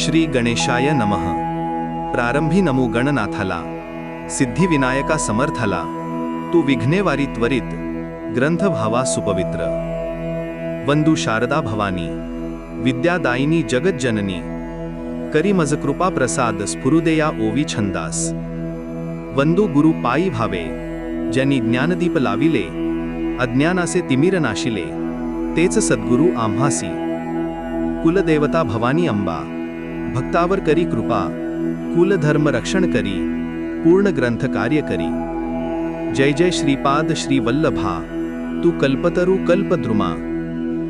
श्री गणेशाय नमः. प्रारंभी नमो गणनाथाला. सिद्धिविनायका समर्थाला. तू विघ्नेवारी त्वरित ग्रंथ भावा सुपवित्र. वंदू शारदा भवानी विद्यादायिनी जगज्जननी करी मज कृपा प्रसाद स्फुरुदेया ओवी छंदास. वंदू गुरु पायी भावे ज्यांनी ज्ञानदीप लाविले अज्ञानाचे तिमिर नाशिले तेच सद्गुरु आम्हासी. कुलदेवता भवानी अंबा भक्तावर करी कृपा कुलधर्म रक्षण करी पूर्ण ग्रंथ कार्य करी. जय जय श्रीपाद श्री वल्लभा तू कल्पतरू कल्पद्रुमा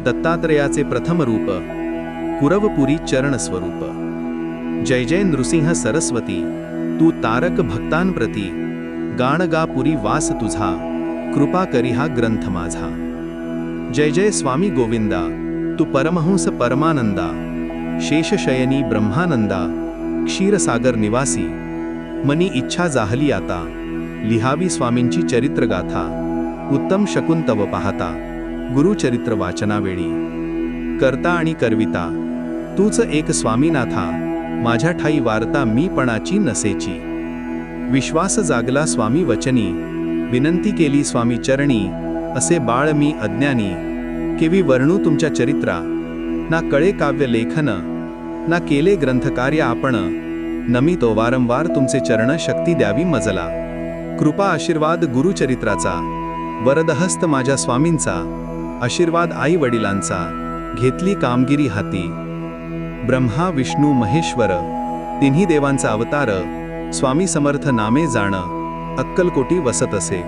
दत्तात्रयाचे प्रथम रूप कुरवपुरी चरण स्वरूप. जय जय नृसिंह सरस्वती तू तारक भक्तांप्रती गाणगापुरी वास तुझा कृपा करी हा ग्रंथ माझा. जय जय स्वामी गोविंदा तू परमहंस परमानंदा शेषशयनी ब्रह्मानंदा क्षीरसागर निवासी मनी इच्छा जाहली आता लिहावी स्वामींची चरित्रगाथा उत्तम शकून तव पाहता गुरुचरित्र वाचनावेळी. करता आणि करविता तूच एक स्वामीनाथा माझ्या ठाई वार्ता मीपणाची नसेची. विश्वास जागला स्वामी वचनी विनंती केली स्वामी चरणी असे बाळ मी अज्ञानी केवी वर्णू तुमच्या चरित्रा ना कळे काव्य लेखन ना केले ग्रंथकार्य आपण नमी तो वारंवार तुमचे चरण शक्ती द्यावी मजला. कृपा आशीर्वाद गुरुचरित्राचा वरदहस्त माझ्या स्वामींचा आशीर्वाद आई वडिलांचा घेतली कामगिरी हाती. ब्रह्मा विष्णू महेश्वर तिन्ही देवांचा अवतार स्वामी समर्थ नामे जाण अक्कलकोटी वसत असे.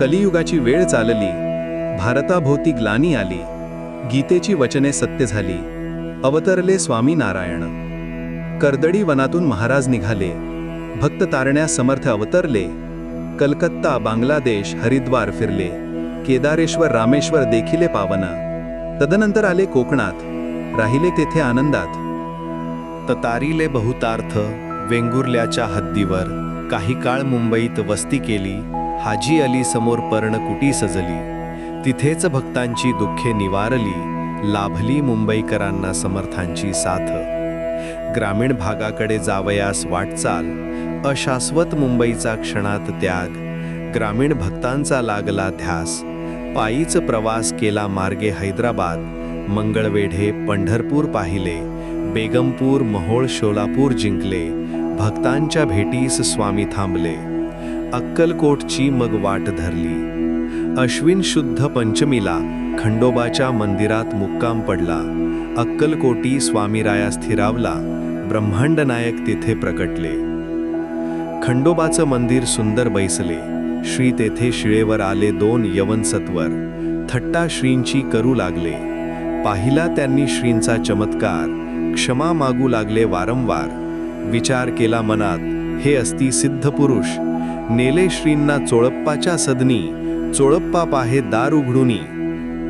कलियुगाची वेळ चालली भारताभोवती ग्लानी आली. गीतेची वचने सत्य झाली. अवतरले स्वामी नारायण कर्दडी वनातून महाराज निघाले. भक्त तारण्यास समर्थ अवतरले. कलकत्ता बांगलादेश हरिद्वार फिरले. केदारेश्वर रामेश्वर देखिले पावन. तदनंतर आले कोकणात. राहिले तेथे आनंदात. ततारिले बहुतार्थ वेंगुर्ल्याच्या हद्दीवर काही काळ मुंबईत वस्ती केली. हाजी अली समोर पर्णकुटी सजली. तिथेच भक्तांची दुःखे निवारली लाभली मुंबईकरांना समर्थांची साथ. ग्रामीण भागाकडे जावयास वाटचाल अशाश्वत मुंबईचा क्षणात त्याग ग्रामीण भक्तांचा लागला ध्यास. पायीच प्रवास केला मार्गे हैदराबाद मंगळवेढे पंढरपूर पाहिले बेगमपूर महोळ शोलापूर जिंकले भक्तांच्या भेटीस स्वामी थांबले. अक्कलकोटची मग वाट धरली. अश्विन शुद्ध पंचमीला खंडोबाच्या मंदिरात मुक्काम पडला. अक्कलकोटी स्वामीराया स्थिरावला ब्रह्मांड नायक तिथे प्रकटले. खंडोबाचं मंदिर सुंदर बैसले. श्री तेथे शिळेवर आले दोन यवनसत्वर. थट्टा श्रींची करू लागले. पाहिला त्यांनी श्रींचा चमत्कार. क्षमा मागू लागले वारंवार. विचार केला मनात हे असती सिद्ध पुरुष. नेले श्रींना चोळप्पाच्या सदनी. चोळप्पा पाहे दार उघडुनी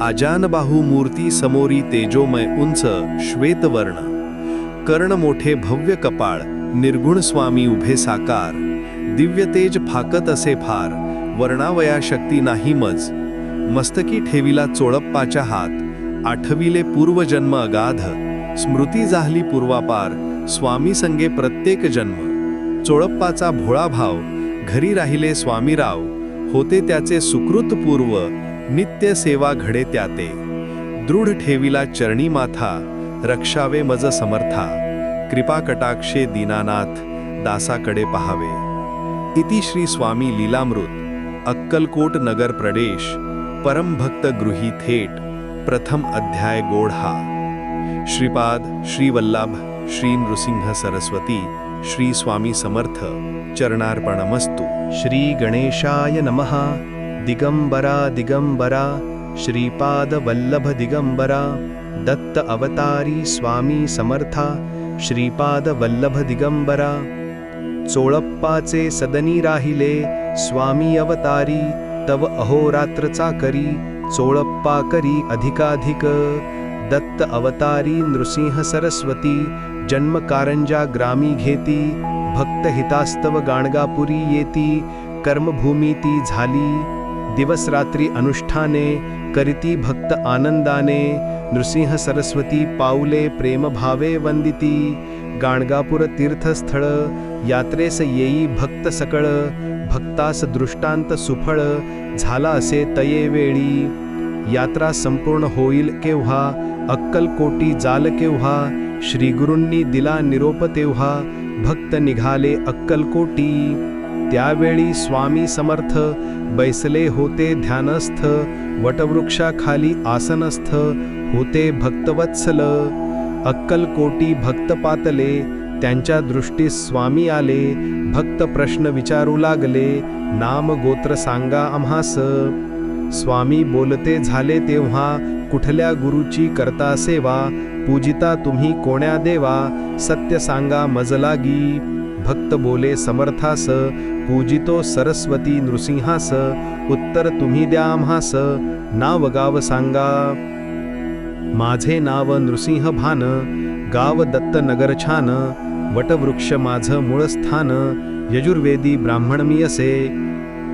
आजानबाहू मूर्ती समोरी तेजोमय उंच श्वेतवर्ण. कर्ण मोठे भव्य कपाळ निर्गुण स्वामी उभे साकार. दिव्य तेज फाकत असे फार वर्णावया शक्ती नाही मज. मस्तकी ठेविला चोळप्पाच्या हात आठविले पूर्वजन्म अगाध. स्मृती जाहली पूर्वापार स्वामी संगे प्रत्येक जन्म. चोळप्पाचा भोळा भाव घरी राहिले स्वामीराव. होते त्याचे सुकृतपूर्व नित्य सेवा घडे त्याते. दृढ ठेविला चरणी माथा रक्षावे मज समर्था कृपा कटाक्षे दीनानाथ दासाकडे पहावे. इति श्री स्वामी लीलामृत अक्कलकोट नगर प्रदेश परमभक्त गृही थेट प्रथम अध्याय गोढा श्रीपाद श्री वल्लभ श्री नृसिंह सरस्वती श्री स्वामी समर्थ चरणार्पणमस्तू. श्री गणेशाय नमः। दिगंबरा दिगंबरा। श्रीपाद वल्लभ दिगंबरा दत्त अवतारी स्वामी समर्था। श्रीपाद वल्लभ दिगंबरा चोळप्पाचे सदनी राहिले। स्वामी अवतारी। तव अहोरात्रचा करी चोळप्पा करी अधिकाधिक। दत्त अवतारी नृसिंह सरस्वती। जन्म कारंजा ग्रामी घेती। भक्त हितास्तव गाणगापुरी येती कर्मभूमी ती झाली. दिवसरात्री अनुष्ठाने करिती भक्त आनंदाने नृसिंह सरस्वती पाऊले प्रेमभावे वंदिती. गाणगापूर तीर्थस्थळ यात्रेस येई भक्त सकळ भक्तास दृष्टांत सुफळ झाला असे तये वेळी. यात्रा संपूर्ण होईल केव्हा अक्कलकोटी जाल केव्हा श्रीगुरूंनी दिला निरोप तेव्हा भक्त निघाले अक्कलकोटी. त्यावेळी स्वामी समर्थ बैसले होते ध्यानस्थ वटवृक्षाखाली आसनस्थ होते भक्तवत्सल. अक्कलकोटी भक्त पातले त्यांच्या दृष्टीस स्वामी आले भक्त प्रश्न विचारू लागले नाम गोत्र सांगा आम्हास. स्वामी बोलते झाले तेव्हा कुठल्या गुरुची करता सेवा पूजिता तुम्ही कोण्या देवा? सत्य सांगा मजलागी. भक्त बोले समर्थास. पूजितो सरस्वती नृसिंहास. उत्तर तुम्ही द्या आम्हास. नाव गाव सांगा. माझे नाव नृसिंह भान. गाव दत्तनगर छान. वटवृक्ष माझं मूळ स्थान. यजुर्वेदी ब्राह्मण मी असे.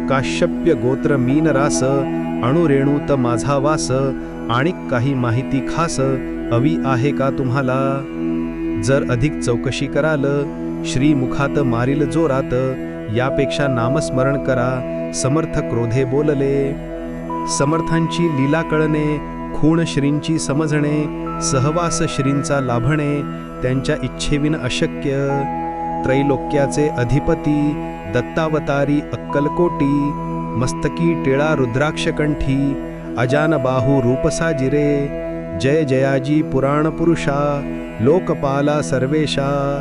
काश्यप्य गोत्र मीन रास. अणुरेणूत माझा वास. आणि काही माहिती खास. हवी आहे का तुम्हाला? जर अधिक चौकशी कराल श्रीमुखात मारील जोरात यापेक्षा नामस्मरण करा समर्थ क्रोधे बोलले. समर्थांची लीला कळणे खूण श्रींची समजणे सहवास श्रींचा लाभणे त्यांच्या इच्छेविन अशक्य. त्रैलोक्याचे अधिपती दत्तावतारी अक्कलकोटी मस्तकी टिळा रुद्राक्षकंठी अजानबाहू रूपसाजिरे जय जयाजी पुराण पुरुषा लोकपाला सर्वेशा।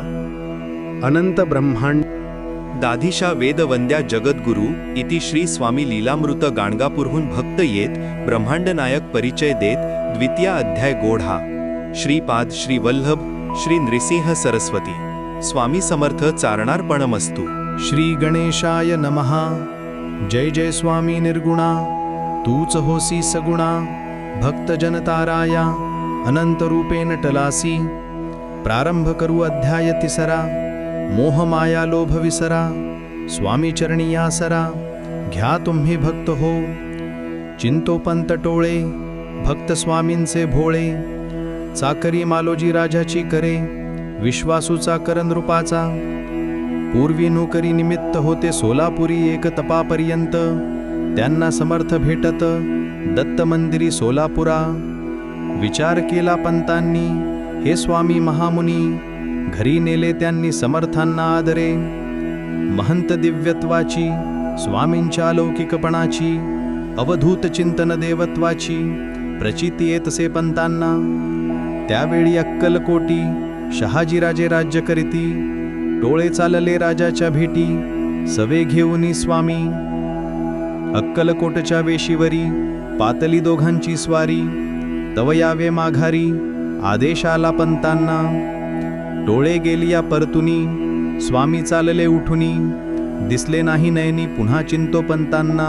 अनंत ब्रह्मांड। दाधीशा वेदवंद्या जगद्गुरु इति श्री स्वामी लीलामृत गाणगापूरहून भक्त येत ब्रह्मांड नायक परिचय देत द्वितीय अध्याय गोढा। श्रीपाद श्री वल्लभ श्री नृसिंह सरस्वती। स्वामी समर्थ चारणार्पणमस्तु। श्री गणेशाय नमः। जय जय स्वामी निर्गुणा। तूच होसी सगुणा। भक्त अनंतरूपेण अनंत रूपेण टलासी प्रारंभ करू अध्याय तिसरा मोह माया लोभ विसरा स्वामी चरणी आसरा घ्या तुम्ही भक्त हो चिंतोपंत टोळे भक्त स्वामींचे भोळे चाकरी मालोजी राजाची करे विश्वासूचा करनरूपाचा पूर्वी नोकरी निमित्त होते सोलापुरी एक तपापर्यंत त्यांना समर्थ भेटत. दत्त मंदिरी सोलापुरा. विचार केला पंतांनी हे स्वामी महामुनी घरी नेले त्यांनी समर्थांना आदरे. महंत दिव्यत्वाची स्वामींच्या अलौकिकपणाची अवधूत चिंतन देवत्वाची प्रचिती येतसे पंतांना. त्यावेळी अक्कलकोटी शहाजीराजे राज्य करीती. डोळे चालले राजाच्या भेटी. सवे घेऊनी स्वामी अक्कलकोटच्या वेशीवरी पातली दोघांची स्वारी तवयावे माघारी आदेश आला पंतांना. डोळे गेलिया परतुनी स्वामी चालले उठुनी दिसले नाही नयनी पुन्हा चिंतो पंतांना.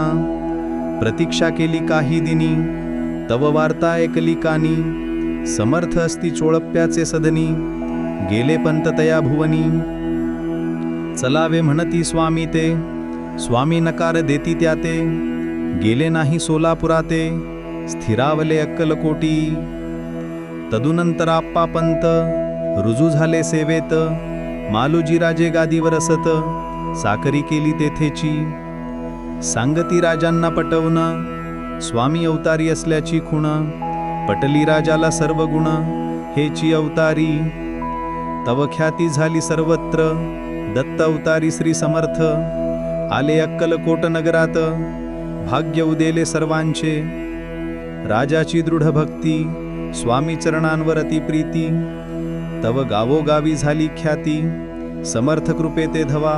प्रतीक्षा केली काही दिनी तव वार्ता ऐकली कानी समर्थ असती चोळप्याचे सदनी गेले पंत तया भुवनी. चलावे म्हणती स्वामी ते स्वामी नकार देती त्या ते गेले नाही सोलापुराते स्थिरावले अक्कलकोटी तदुनंतर आप्पा पंत रुजू झाले सेवेत मालोजी राजे गादीवर असत साकरी केली तेथेची. सांगती राजांना पटवणं स्वामी अवतारी असल्याची खुण पटली राजाला सर्व गुण हेची अवतारी. तवख्याती झाली सर्वत्र दत्त अवतारी श्री समर्थ आले अक्कलकोट नगरात भाग्य उदेले सर्वांचे. राजाची दृढ भक्ती स्वामी चरणांवर अतिप्रीती तव गावोगावी झाली ख्याती समर्थ कृपे ते धवा.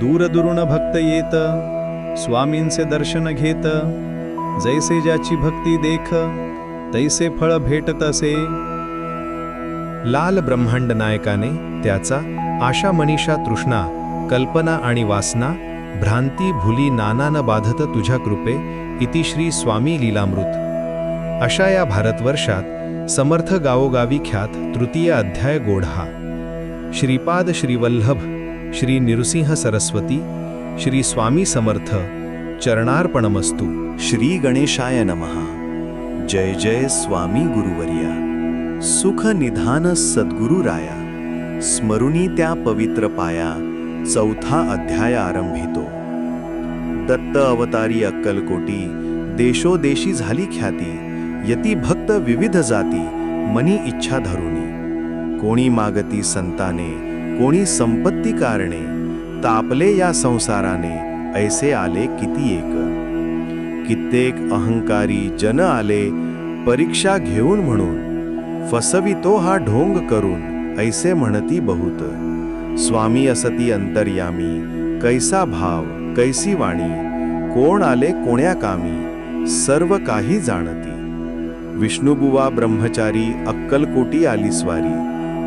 दूरदुरुण भक्त येत स्वामींचे दर्शन घेत. जैसे ज्याची भक्ती देख तैसे फळ भेटत असे. लाल ब्रह्मांड नायकाने त्याचा आशा मनीषा तृष्णा कल्पना आणि वासना भ्रांती भुली नाना न बाधत तुझ्या कृपे इति श्री स्वामी लीलामृत. अशा या भारतवर्षात समर्थ गावोगावी ख्यात तृतीय अध्याय गोढा श्रीपाद श्रीवल्लभ श्री निरुसिंह सरस्वती श्री स्वामी समर्थ चरणार्पणमस्तु. श्री गणेशाय नमः. जय जय स्वामी गुरुवर्या. सुख निधान सद्गुरु राया त्या पवित्र पाया. चौथा अध्याय आरंभितो. दत्त अवतारी अक्कलकोटी देशोदेशी झाली ख्याती यती भक्त विविध जाती मनी इच्छा धरुनी. कोणी मागती संताने कोणी संपत्ती कारणे तापले या संसाराने ऐसे आले किती एक. कित्येक अहंकारी जन आले परीक्षा घेऊन म्हणून फसवितो हा ढोंग करून ऐसे म्हणती बहुत. स्वामी असती अंतर्यामी. कैसा भाव कैसी वाणी कोण आले कोण्या कामी सर्व काही जाणती. विष्णुबुवा ब्रह्मचारी अक्कलकोटी आली स्वारी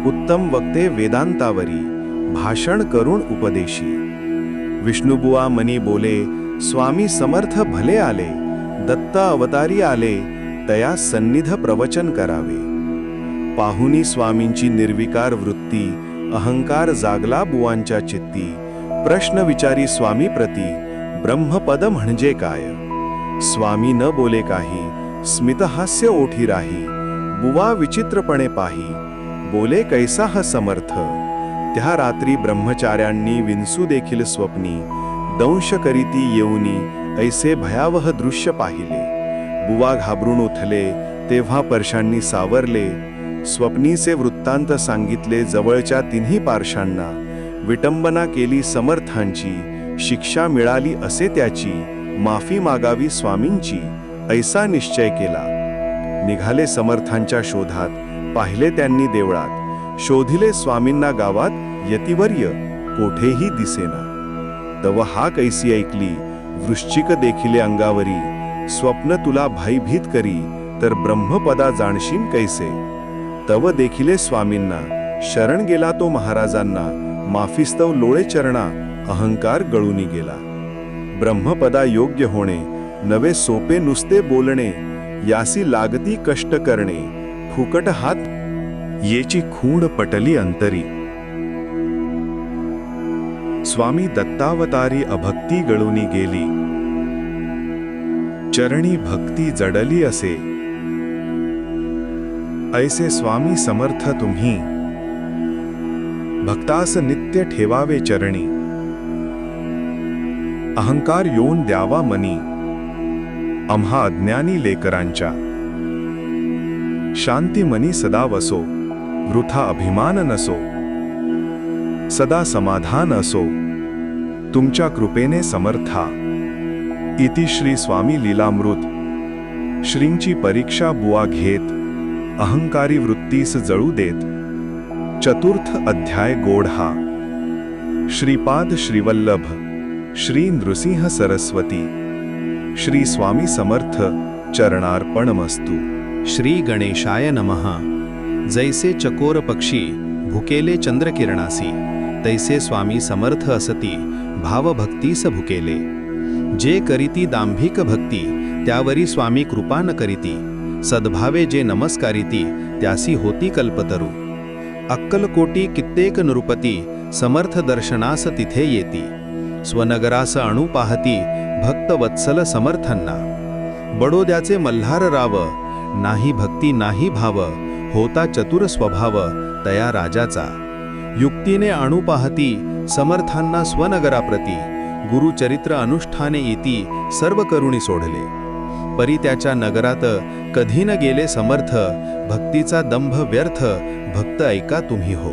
उत्तम वक्ते वेदांतावरी भाषण करून उपदेशी. विष्णुबुवा मनी बोले स्वामी समर्थ भले आले दत्त अवतारी आले तया सन्निध प्रवचन करावे. पाहुनी स्वामींची निर्विकार वृत्ती अहंकार जागला बुवांच्या चित्ती. प्रश्न विचारी स्वामी प्रती. ब्रह्मपद म्हणजे काय? स्वामी न बोले काही स्मितहास्य ओठी राही. बुवा विचित्रपणे पाही. बोले कैसा ह समर्थ? त्या रात्री ब्रह्मचार्यांनी विंसू देखील स्वप्नी. दंश करीती येऊनी ऐसे भयावह दृश्य पाहिले. बुवा घाबरून उठले तेव्हा परशांनी सावरले. स्वप्नीचे वृत्तांत सांगितले जवळच्या तिन्ही पार्शांना विटंबना केली समर्थांची. शिक्षा मिळाली असे त्याची. माफी मागावी स्वामींची. ऐसा निश्चय केला. निघाले समर्थांच्या शोधात. पाहिले त्यांनी देवळात. शोधिले स्वामींना गावात. यतिवर्य. कोठेही दिसेना. तव हा कैसी ऐकली. वृश्चिक देखिले अंगावरी. स्वप्न तुला भयभीत करी. तर ब्रह्मपदा जाणशीन कैसे? तव देखिले स्वामींना. शरण गेला तो महाराजांना. माफिस्तव लोळे चरणा. अहंकार गळूनी गेला. ब्रह्मपदा योग्य होणे. नवे सोपे नुसते बोलणे. यासी लागती कष्ट करणे. फुकट हात. येची खूण पटली अंतरी. स्वामी दत्तावतारी अभक्ती गळूनी गेली. चरणी भक्ती जडली असे. ऐसे स्वामी समर्थ तुम्ही. भक्तास नित्य ठेवावे चरणी. अहंकार येऊन द्यावा मनी. आम्हा अज्ञानी लेकरांच्या. शांती मनी सदा वसो वृथा अभिमान नसो. सदा समाधान असो तुमच्या कृपेने समर्था. इति श्री स्वामी लीलामृत श्रींची परीक्षा बुवा घेत. अहंकारी वृत्तीस जळू देत. चतुर्थ अध्याय गोढा श्रीपाद श्रीवल्लभ श्री नृसिंह सरस्वती श्री स्वामी समर्थ चरणार्पणमस्तु. श्री गणेशाय नमः. जैसे चकोर पक्षी भुकेले चंद्रकिरणासी तैसे स्वामी समर्थ असती भावभक्तीस भुकेले. जे करीती दांभिक भक्ती त्यावरी स्वामी कृपा न करीती. सद्भावे जे नमस्कारिती त्यासी होती कल्पतरू. अक्कलकोटी कित्येक नृपती समर्थ दर्शनास तिथे येती. स्वनगरास अणू पाहती भक्त वत्सल समर्थांना बडोद्याचे मल्हार राव नाही भक्ती नाही भाव होता चतुर स्वभाव तया राजाचा. युक्तीने अणू पाहती समर्थांना स्वनगराप्रती. गुरुचरित्र अनुष्ठाने येती सर्व करुणी सोडले. परी त्याच्या नगरात कधी न गेले समर्थ भक्तीचा दंभ व्यर्थ भक्त ऐका तुम्ही हो.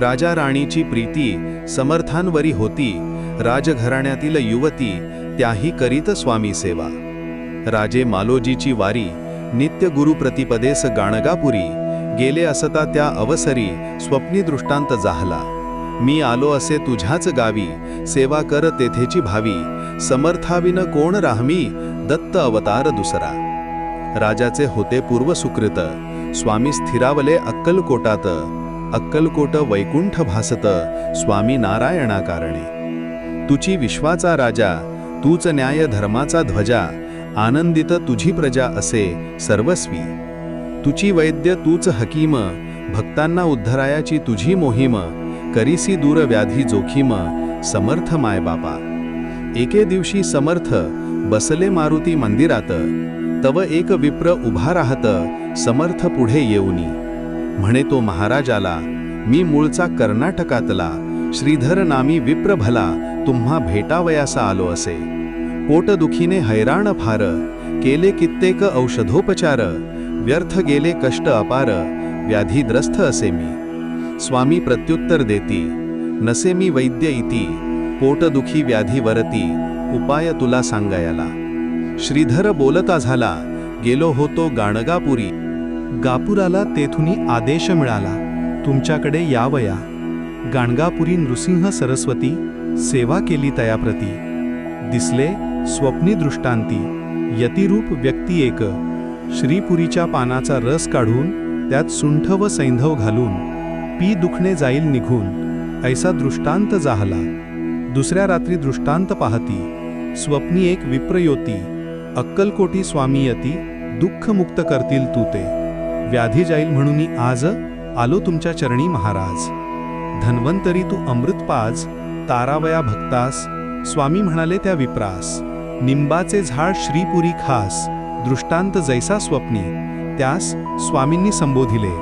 राजा राणीची प्रीती समर्थांवरी होती राजघराण्यातील युवती त्याही करीत स्वामी सेवा. राजे मालोजीची वारी नित्य गुरु प्रतिपदेस गाणगापुरी गेले असता त्या अवसरी स्वप्नी दृष्टांत जाहला. मी आलो असे तुझ्याच गावी सेवा कर तेथेची भावी समर्थाविन कोण राहमी दत्त अवतार दुसरा. राजाचे होते पूर्व सुकृत स्वामी स्थिरावले अक्कलकोटात अक्कलकोट वैकुंठ भासत स्वामी नारायणा कारणे तुची विश्वाचा राजा तूच न्याय धर्माचा ध्वजा आनंदित तुझी प्रजा असे सर्वस्वी. तुची वैद्य तूच हकीम भक्तांना उद्धरायाची तुझी मोहीम करीसी दूर व्याधी जोखीम समर्थ माय बापा एके दिवशी समर्थ बसले मारुती मंदिरात तव एक विप्र उभा राहत समर्थ पुढे येऊनी. म्हणे तो महाराजाला मी मूळचा कर्नाटकातला श्रीधर नामी विप्र भला तुम्हा भेटावयासा आलो असे. पोटदुखीने हैराण फार केले कित्येक औषधोपचार व्यर्थ गेले कष्ट अपार व्याधीद्रस्त असे मी. स्वामी प्रत्युत्तर देती नसे मी वैद्य इति पोटदुखी व्याधी वरती उपाय तुला सांगायला. श्रीधर बोलता झाला गेलो होतो गाणगापुरी. गापुराला तेथुनी आदेश मिळाला तुमच्याकडे यावया. गाणगापुरी नृसिंह सरस्वती सेवा केली तयाप्रती. दिसले स्वप्नी दृष्टांती यतिरूप व्यक्ती एक. श्रीपुरीच्या पानाचा रस काढून त्यात सुंठ व सैंधव घालून पी दुखणे जाईल निघून ऐसा दृष्टांत जाहला. दुसऱ्या रात्री दृष्टांत पाहती स्वप्नी एक विप्रयोती अक्कलकोटी स्वामी यती दुःख मुक्त करतील तू ते. व्याधी जाईल म्हणून आज आलो तुमच्या चरणी महाराज. धन्वंतरी तू अमृतपाज तारावया भक्तास. स्वामी म्हणाले त्या विप्रास निंबाचे झाड श्रीपुरी खास. दृष्टांत जैसा स्वप्नी त्यास स्वामींनी संबोधिले.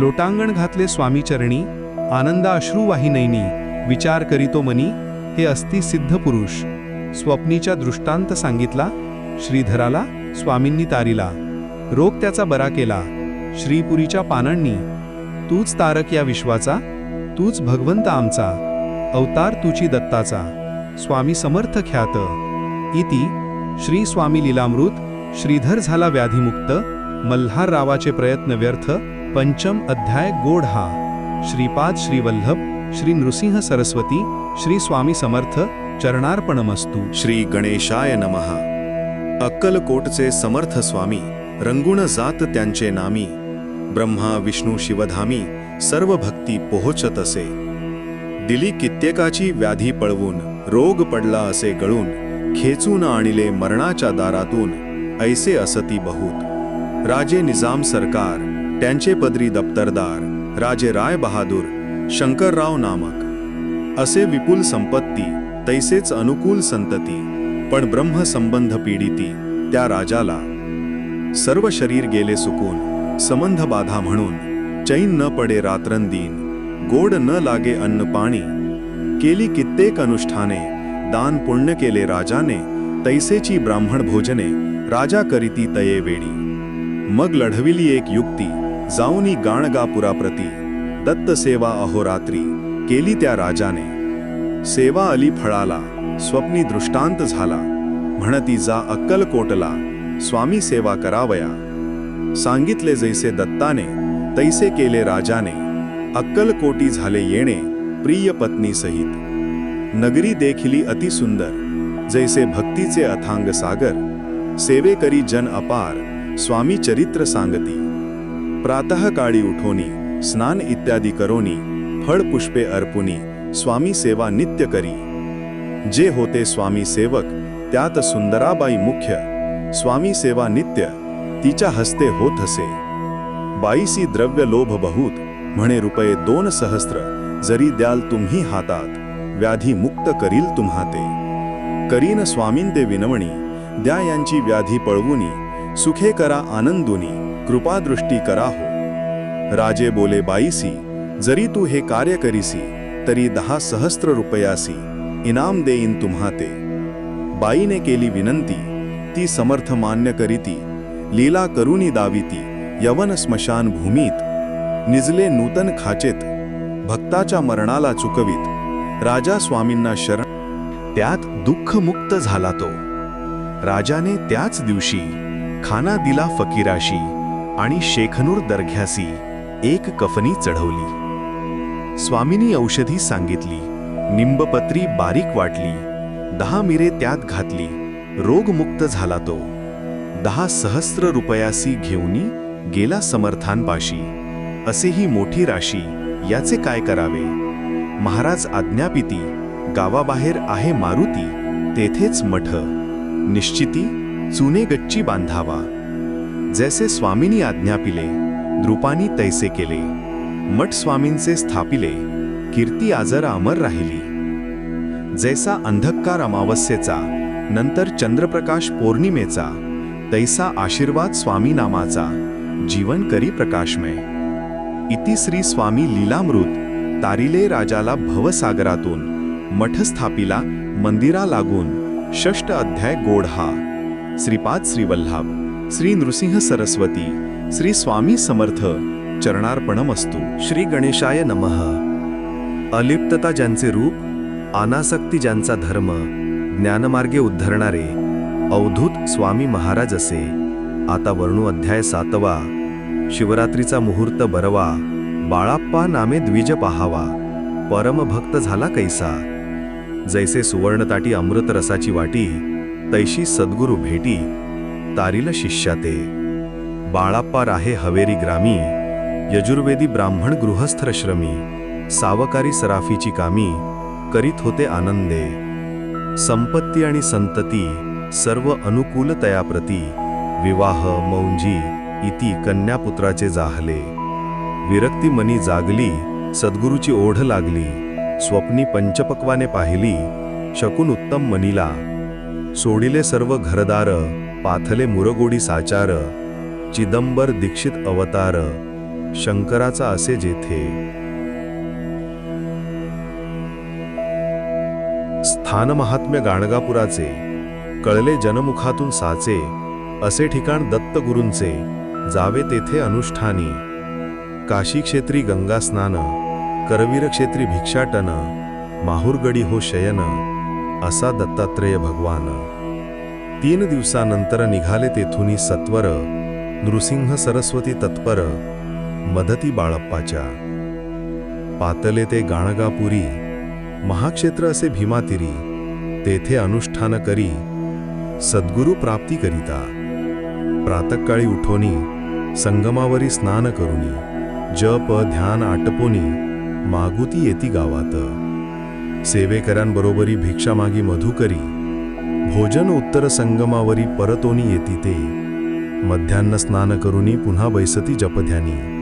लोटांगण घातले स्वामी चरणी आनंदा अश्रू नैनी विचार करीतो मनी हे अस्थि सिद्ध पुरुष. स्वप्नीच्या दृष्टांत सांगितला श्रीधराला स्वामींनी तारिला. रोग त्याचा बरा केला. श्रीपुरीच्या पानांनी. तूच तारक या विश्वाचा तूच भगवंत आमचा. अवतार तुची दत्ताचा. स्वामी समर्थ ख्यात. इति श्री स्वामी लीलामृत श्रीधर झाला व्याधीमुक्त मल्हार रावाचे प्रयत्न व्यर्थ पंचम अध्याय गोड हा. श्रीपाद श्रीवल्लभ श्री नृसिंह सरस्वती श्री स्वामी समर्थ चरणार्पणमस्तू. श्री गणेशाय नमः. अक्कलकोटचे समर्थ स्वामी रंगुण जात त्यांचे नामी ब्रह्मा विष्णू शिवधामी सर्व भक्ती पोहोचत असे. दिली कित्येकाची व्याधी पळवून रोग पडला असे गळून खेचून आणिले मरणाच्या दारातून ऐसे असती बहुत. राजे निजाम सरकार त्यांचे पदरी दप्तरदार राजे राय बहादूर शंकरराव नामक. असे विपुल संपत्ती तैसेच अनुकूल संतती पण ब्रह्मसंबंध पीडिती त्या राजाला. सर्व शरीर गेले सुकून संबंध बाधा म्हणून चैन न पडे रात्रंदीन गोड न लागे अन्न पाणी केली कित्येक अनुष्ठाने दान पुण्य केले राजाने तैसेची ब्राह्मण भोजने राजा करीती तये वेडी मग लढविली एक युक्ती जाऊनी गाणगापुराप्रती दत्त सेवा अहोरात्री. केली त्या राजाने. सेवा अली फळाला स्वप्नी दृष्टांत झाला. म्हणती जा अक्कलकोटला स्वामी सेवा करावया. सांगितले जैसे दत्ताने तैसे केले राजाने. अक्कलकोटी झाले येणे प्रिय पत्नी सहित. नगरी देखिली अतिसुंदर जैसे भक्तीचे अथांग सागर. सेवे करी जन अपार स्वामी चरित्र सांगती. प्रातः काळी उठोनी स्नान इत्यादी करोनी फळ पुष्पे अर्पुनी स्वामी सेवा नित्य करी. जे होते स्वामी सेवक त्यात सुंदराबाई मुख्य स्वामी सेवा नित्य तिच्या हस्ते होत असे. बाईसी द्रव्य लोभ बहुत म्हणे रुपये दोन सहस्त्र जरी द्याल तुम्ही हातात व्याधी मुक्त करील तुम्हा ते करीन स्वामीन ते विनवणी द्या यांची व्याधी पळवुनी सुखे करा आनंदुनी कृपादृष्टी करा हो. राजे बोले बाईसी जरी तू हे कार्य करीसी तरी दहा सहस्त्र रुपयासी इनाम देईन तुम्हा ते. बाईने केली विनंती ती समर्थ मान्य करीती लीला करुणी दाविती यवन स्मशान भूमीत निजले नूतन खाचेत भक्ताच्या मरणाला चुकवीत राजा स्वामींना शरण त्यात दुःखमुक्त झाला तो. राजाने त्याच दिवशी खाना दिला फकीराशी आणि शेखनूर दर्घ्यासी एक कफनी चढवली. स्वामींनी औषधी सांगितली. निंबपत्री बारीक वाटली. दहा मिरे त्यात घातली. रोगमुक्त झाला तो. दहा सहस्र रुपयासी घेऊनी गेला समर्थांपाशी. असे ही मोठी राशी याचे काय करावे? महाराज आज्ञापिती गावाबाहेर आहे मारुती तेथेच मठ. निश्चिती चुने गच्ची बांधावा. जैसे स्वामिनी आज्ञापिले द्रुपानी तैसे केले. मठ स्वामींचे स्थापिले कीर्ती आजर अमर राहिली. जैसा अंधकार अमावस्येचा नंतर चंद्रप्रकाश पौर्णिमेचा तैसा आशीर्वाद स्वामी नामाचा जीवन करी प्रकाशमय. इति श्री स्वामी लीलामृत तारिले राजाला भवसागरातून मठ स्थापिला मंदिरा लागून षष्ट अध्याय गोढहा. श्रीपाद श्रीवल्लभ श्री नृसिंह सरस्वती श्री स्वामी समर्थ चरणार्पणमस्तु। श्री गणेशाय नमः। अलिप्तता ज्यांचे रूप अनासक्ती ज्यांचा धर्म ज्ञानमार्गे उद्धरणारे अवधूत स्वामी महाराज असे। आता वर्णू अध्याय सातवा। शिवरात्रीचा मुहूर्त बरवा। बाळाप्पा नामे द्विज पहावा। परमभक्त झाला कैसा। जैसे सुवर्णताटी अमृतरसाची वाटी तैशी सद्गुरु भेटी। तारील शिष्याते। बाळाप्पा राहे हवेरी ग्रामी। यजुर्वेदी ब्राह्मण गृहस्थश्रमी सावकारी सराफीची कामी करीत होते आनंदे. संपत्ती आणि संतती सर्व अनुकूल तयाप्रती विवाह मौंजी इति कन्यापुत्राचे जाहले. विरक्ती मनी जागली सद्गुरूची ओढ लागली स्वप्नी पंचपक्वाने पाहिली शकून उत्तम मनीला. सोडिले सर्व घरदार पाथले मुरगोडी साचार चिदंबर दीक्षित अवतार. शंकराचा असे जेथे. स्थान महात्म्य गाणगापुराचे कळले जनमुखातून साचे असे ठिकाण दत्तगुरूंचे जावे तेथे अनुष्ठानी. काशीक्षेत्री गंगास्नान गंगा स्नान करवीर क्षेत्री भिक्षाटन माहुरगडी हो शयन असा दत्तात्रेय भगवान. तीन दिवसानंतर निघाले तेथुनी सत्वर नृसिंह सरस्वती तत्पर मदती बाळप्पाच्या. पातले ते गाणगापुरी महाक्षेत्र असे भीमातिरी तेथे अनुष्ठान करी सद्गुरु प्राप्ती करिता. प्रातकाळी उठोनी संगमावरी स्नान करुनी जप ध्यान आटपोनी मागुती येती गावात. सेवेकऱ्यांबरोबरी भिक्षा मागी मधुकरी भोजन उत्तर संगमावरी परतोनी येती ते. मध्यान्न स्नान करुनी पुन्हा बैसती जपध्यानी.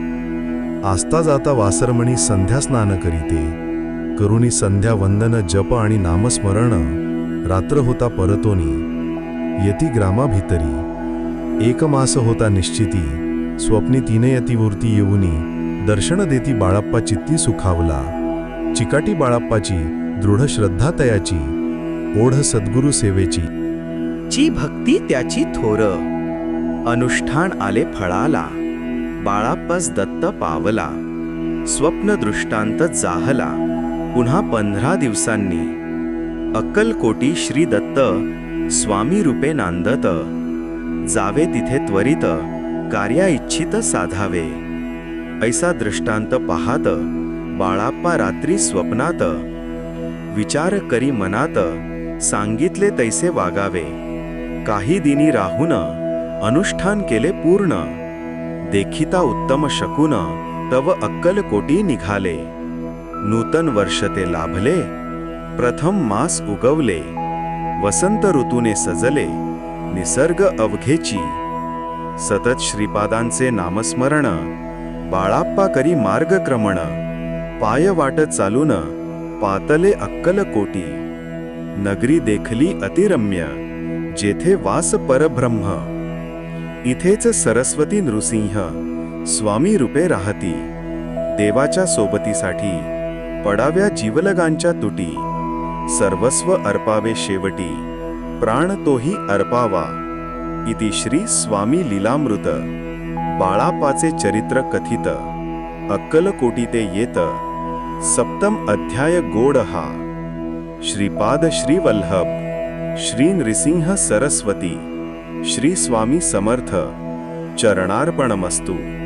आस्ता जाता वासरमणी संध्या स्नान करीते. करुणी संध्या वंदन जप आणि नामस्मरण रात्र होता परतोनी. यती ग्रामा भितरी. एक मास होता निश्चिती. स्वप्नी तिने यतीवूर्ती येऊनी. दर्शन देती बाळप्पा चित्ती सुखावला. चिकाटी बाळप्पाची दृढ श्रद्धा तयाची. ओढ सद्गुरु सेवेची. ची भक्ती त्याची थोर. अनुष्ठान आले फळाला. बाळाप्पास दत्त पावला. स्वप्न दृष्टांत जाहला. पुन्हा पंधरा दिवसांनी. अक्कलकोटी श्री दत्त स्वामी रूपे नांदत. जावे तिथे त्वरित कार्या इच्छित साधावे. ऐसा दृष्टांत पाहात बाळाप्पा रात्री स्वप्नात. विचार करी मनात सांगितले तैसे वागावे. काही दिनी राहून अनुष्ठान केले पूर्ण. देखिता उत्तम शकून तव अक्कल कोटी निघाले. नूतन वर्ष ते लाभले प्रथम मास उगवले वसंत ऋतूने सजले निसर्ग अवघेची. सतत श्रीपादांचे नामस्मरण बाळाप्पा करी मार्गक्रमण पाय वाट चालून पातले अक्कल कोटी. नगरी देखली अतिरम्य जेथे वास परब्रह्म. इथेच सरस्वती नृसिंह स्वामी रूपे राहती. देवाच्या सोबतीसाठी पडाव्या जीवलगांच्या तुटी. सर्वस्व अर्पावे शेवटी प्राण तोही अर्पावा. इति श्री स्वामी लीलामृत. बाळापाचे चरित्र कथित. अक्कलकोटी ते येत. सप्तम अध्याय गोड हा. श्रीपाद श्रीवल्लभ श्री नृसिंह सरस्वती. श्री स्वामी समर्थ. चरणार्पणमस्तु.